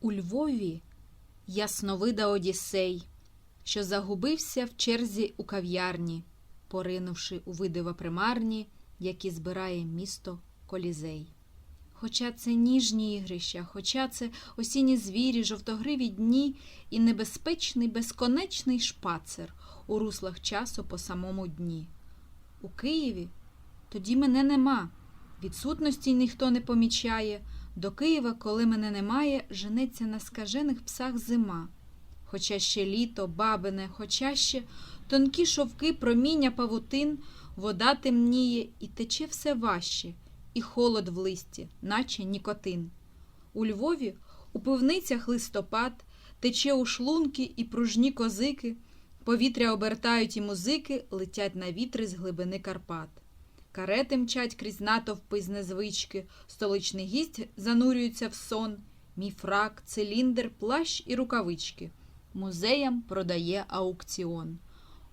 У Львові ясновида Одіссей, що загубився в черзі у кав'ярні, поринувши у видива примарні, які збирає місто Колізей. Хоча це ніжні ігрища, хоча це осінні звірі, жовтогриві дні і небезпечний безконечний шпацер у руслах часу по самому дні. У Києві тоді мене нема, відсутності ніхто не помічає. До Києва, коли мене немає, женеться на скажених псах зима. Хоча ще літо, бабине, хоча ще тонкі шовки, проміння павутин, вода темніє і тече все важче, і холод в листі, наче нікотин. У Львові у пивницях листопад, тече у шлунки і пружні козики, повітря обертають і музики, летять на вітри з глибини Карпат. Карети мчать крізь натовпи з незвички, столичний гість занурюється в сон, мій фрак, циліндр, плащ і рукавички. Музеям продає аукціон.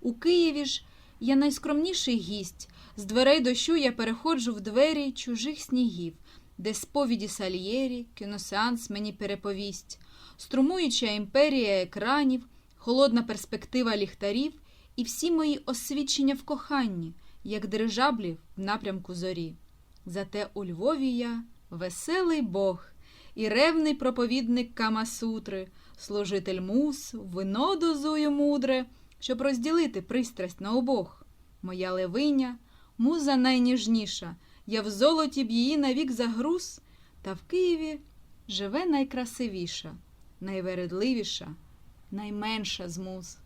У Києві ж я найскромніший гість. З дверей дощу я переходжу в двері чужих снігів, де сповіді сальєрі, кіносеанс мені переповість, струмуюча імперія екранів, холодна перспектива ліхтарів і всі мої освідчення в коханні, як дирижаблі в напрямку зорі. Зате у Львові я веселий Бог і ревний проповідник Камасутри, служитель мус, вино дозую мудре, щоб розділити пристрасть на обох. Моя левиня, муза найніжніша, я в золоті б її навік загруз, та в Києві живе найкрасивіша, найвередливіша, найменша з муз.